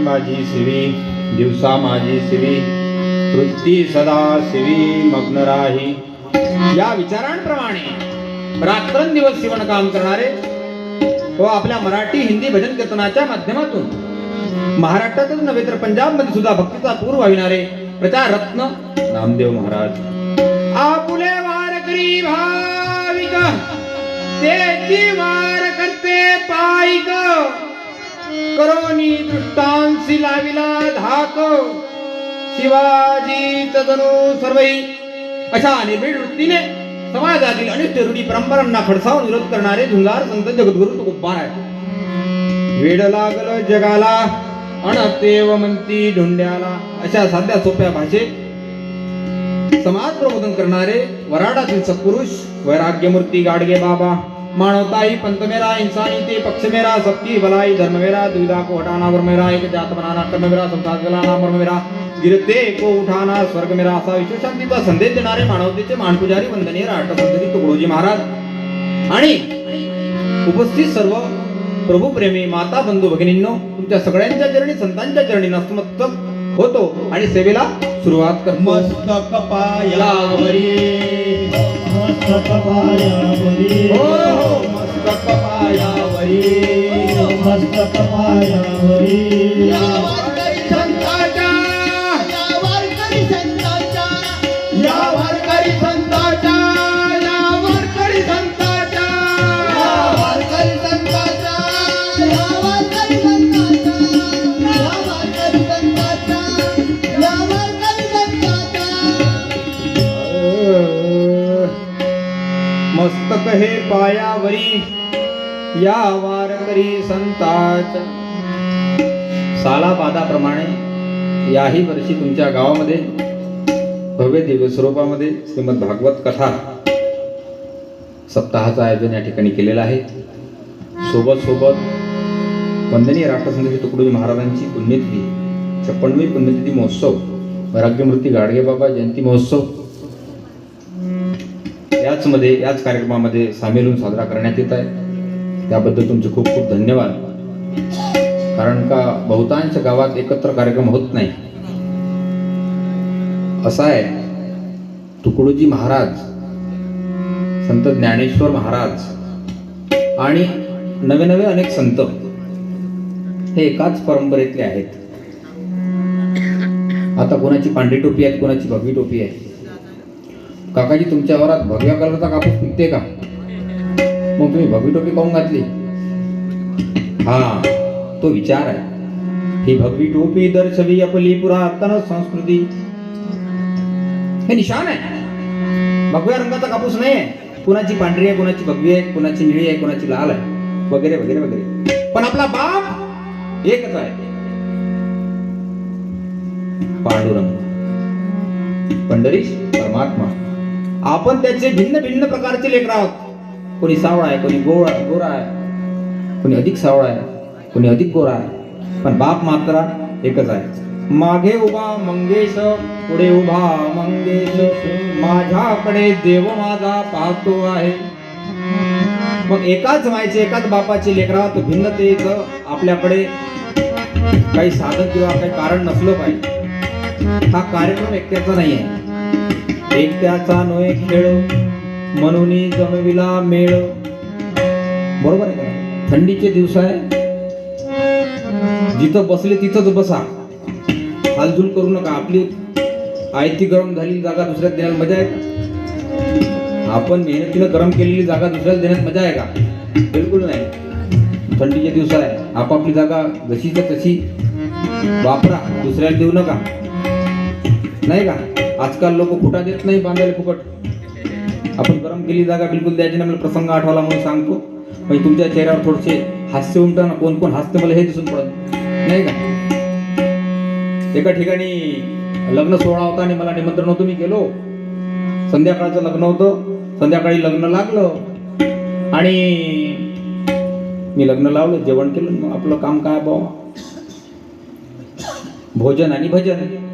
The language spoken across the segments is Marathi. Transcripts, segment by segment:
रात्री माझी शिवी दिवसा माझी शिवी वृत्ती सदा शिवी मग्न राही या विचारांप्रमाणे रात्रंदिवस शिवण काम करणारे व आपल्या मराठी हिंदी भजन कीर्तनाच्या माध्यमातून महाराष्ट्रातच नव्हे तर पंजाबमध्ये सुद्धा भक्तीचा पूर वाहिणारे प्रचार रत्न नामदेव महाराज. आपुले वारकरी भाविक तेची वार करते पायिका. करोनी दृष्टांसी लाविला धाक. शिवाजी तदनु सर्वही. अशा निर्भीड वृत्तीने समाजातील अनेक रूढी परंपरांना खडसावून विरोध करणारे झुंजार संत जगद्गुरु तुकोबा आहे वेड लागल जगाला अणतेव म्हणती ढोंड्याला. अशा साध्या सोप्या भाषेत समाज प्रबोधन करणारे वराडातील सत्पुरुष वैराग्यमूर्ती गाडगे बाबा. मानवताई पंत मेरा इंसानी ते पक्ष मेरा सबकी भलाई धर्म मेरा दुविधा को हटाना वर्म मेरा एक जात बनाना कर्म मेरा संसार चलाना मर्म मेरा गिरते को उठाना स्वर्ग मेरा असा विश्वशांतीचा संदेश देणारे मानवतेचे मानपुजारी वंदनीय राष्ट्रसंतजी तुकडोजी महाराज. आणि उपस्थित सर्व प्रभू प्रेमी माता बंधू भगिनींनो तुमच्या सगळ्यांच्या चरणी संतांच्या चरणी नस्तमस्तक होतो. आणि सेवेला सुरुवात कर मस्त कपायावरी मस्त कपायावरी हो, हो, हो मस्त कपायावरी हो, मस्त कपायावरी पायावरी या वारकरी संतांच्या सालाबादाप्रमाणे याही वर्षी तुमच्या गावामध्ये भव्य दिव्य स्वरूपामध्ये श्रीमद भागवत कथा सप्ताहाचं आयोजन या ठिकाणी केलेलं आहे. सोबत सोबत वंदनीय राष्ट्रसंघाचे तुकडोजी महाराजांची पुण्यतिथी छप्पनवी पुण्यतिथी महोत्सव वैराग्यमूर्ती गाडगेबाबा जयंती महोत्सव याच मध्ये याच कार्यक्रमामध्ये सामील होऊन साजरा करण्यात येत आहे. त्याबद्दल तुमचे खूप खूप धन्यवाद. कारण का बहुतांश गावात एकत्र कार्यक्रम होत नाही. असा आहे तुकडोजी महाराज संत ज्ञानेश्वर महाराज आणि नवे नवे अनेक संत हे एकाच परंपरेतले आहेत. आता कोणाची पांढरी टोपी आहे कोणाची भगवी टोपी आहे? काकाजी तुमच्या वरात भगव्या कलरचा कापूस पिकते का? मग तुम्ही भगवी टोपी काऊन घातली. हा तो विचार आहे. ही भगवी टोपी दर्शवी आपली पुरातन संस्कृती. हे निशान आहे. भगव्या रंगाचा कापूस नाही आहे. कुणाची पांढरी आहे कुणाची भगवी आहे कुणाची निळी आहे कुणाची लाल आहे. वगैरे वगैरे वगैरे. पण आपला बाप एकच आहे. पांडुरंग. पंढरीश परमात्मा. आपण त्याचे भिन्न भिन्न प्रकारचे लेकर आहोत. कोणी सावळा आहे कोणी गोळा गोरा आहे. कोणी अधिक सावळा आहे कोणी अधिक गोरा आहे. पण बाप मात्र एकच आहे. मागे उभा मंगेश पुढे उभा मंगेश. माझ्याकडे देव माझा पाहतो आहे. मग एकाच व्हायचे एकाच बापाचे लेकरात भिन्नतेच आपल्याकडे काही साधन किंवा काही कारण नसलं पाहिजे. हा कार्यक्रम एकट्याचा नाही आहे ऐक्याचा नोय खेळ म्हणून जमविला मेळ. बरोबर आहे का? थंडीचे दिवस आहे. जिथं बसले तिथंच बसा. हालझुल करू नका. आपली आयती गरम झालेली जागा दुसऱ्यात देण्यात मजा आहे का? आपण मेहनतीनं गरम केलेली जागा दुसऱ्याला देण्यात मजा आहे का? बिलकुल नाही. थंडीचे दिवस आहे. आपापली जागा जशीच्या तशी वापरा. दुसऱ्याला देऊ नका. नाही का? आजकाल लोक खुटा देत नाही बांधायला फुकट. आपण गरम केली जागा बिलकुल द्यायची नाही मला प्रसंग आठवला म्हणून सांगतो. म्हणजे तुमच्या चेहऱ्यावर थोडेसे हास्य उमटं कोण कोण हास्य मला हे दिसून पडत नाही का? एका ठिकाणी लग्न सोहळा होता आणि मला निमंत्रण होतं मी गेलो. संध्याकाळचं लग्न होतं. संध्याकाळी लग्न लागलं. आणि मी लग्न लावलं जेवण केलं मग आपलं काम काय बाबा? भोजन आणि भजन.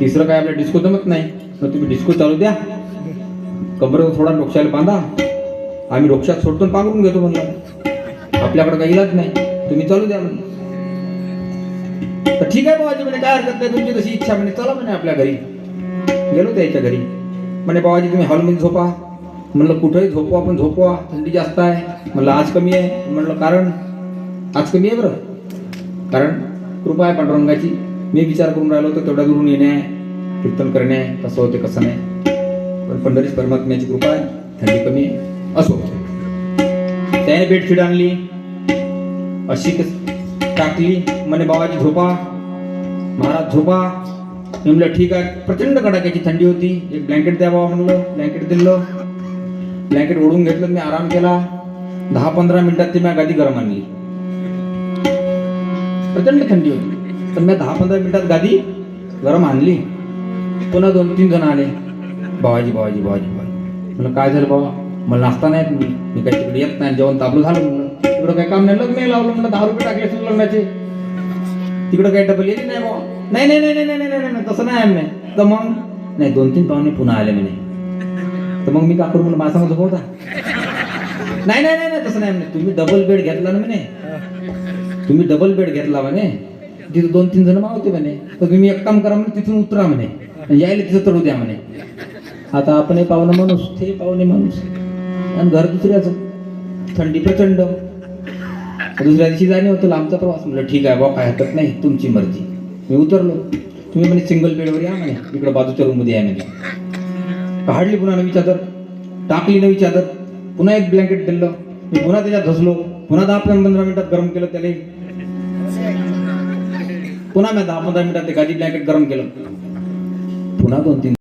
तिसरं काय आपल्या डिस्को जमत नाही. मग तुम्ही डिस्को चालू द्या. कमरेवर थोडा डोक्याला बांधा. आम्ही डोक्यात सोडतो पांघरून घेतो म्हणलं. आपल्याकडे काही इलाज नाही. तुम्ही चालू द्या म्हणलं. तर ठीक आहे बाबाजी म्हणे काय हरकत नाही तुमची तशी इच्छा म्हणे. चला म्हणे आपल्या घरी. गेलो त्याच्या घरी. म्हणे बाबाजी तुम्ही हॉलमध्ये झोपा. म्हणलं कुठंही झोपवा पण झोपवा थंडी जास्त आहे. म्हणलं आज कमी आहे. म्हणलं कारण आज कमी आहे बरं. कारण कृपा आहे पांडुरंगाची. मी विचार करून राहिलो तर तेवढ्या दुरून येणे आहे कीर्तन करणे आहे कसं होते कसं नाही. पण पंढरीश परमात्म्याची कृपा आहे थंडी कमी असो त्याने बेडशीट आणली अशी कस- टाकली म्हणे बाबाची झोपा. महाराज झोपा. मी म्हणलं ठीक आहे. प्रचंड कडाक्याची थंडी होती. एक ब्लँकेट द्या बाबा म्हणलं ब्लँकेट दिलं. ब्लँकेट ओढून घेतलं मी आराम केला. दहा पंधरा मिनिटात ती मी गादी गरम आणली. प्रचंड थंडी होती. पण मी दहा पंधरा मिनिटात गादी गरम आणली. पुन्हा दोन तीन जण आले. भावाजी भावाजी भावाजी बाबाजी म्हणलं काय झालं बाबा मला नाश्ता नाही मी काही तिकडे येत नाही. जेवण तापलं झालं म्हणलं. तिकडं काही काम नाही. लग्न लावलं म्हणलं. दहा रुपये टाकले असेल लग्नाचे. तिकडं काही डबल येते नाही बाबा नाही नाही नाही नाही नाही नाही नाही तसं नाही आहे म्हणे तर मग? नाही दोन तीन पाहुणे पुन्हा आले म्हणे. तर मग मी का करू? म्हणलं माझा होता नाही नाही नाही नाही तसं नाही म्हणे तुम्ही डबल बेड घेतला ना म्हणे. तुम्ही डबल बेड घेतला म्हणे. तिथं दोन तीन जण मावते म्हणे. तर तुम्ही एक काम करा म्हणे तिथून उतरा म्हणे. यायला तिथं चढू द्या म्हणे. आता आपण हे पाहुणे माणूस ते पाहुणे माणूस. आणि घर दुसऱ्याचं. थंडी प्रचंड. दुसऱ्या दिवशी जाणे होतं लांबचा प्रवास. म्हटलं ठीक आहे बा काय हरकत नाही. तुमची मर्जी. मी उतरलो. तुम्ही म्हणे सिंगल बेडवर या म्हणे. इकडं बाजूच्या रूममध्ये या म्हणे. काढली पुन्हा नवी चादर. टाकली नवी चादर. पुन्हा एक ब्लँकेट दिलं. मी पुन्हा त्याच्यात धसलो. पुन्हा दहा पंधरा मिनिटात गरम केलं त्याला. पुन्हा मी दहा पंधरा मिनिटात ते गादी ब्लँकेट गरम केलं. पुन्हा दोन तीन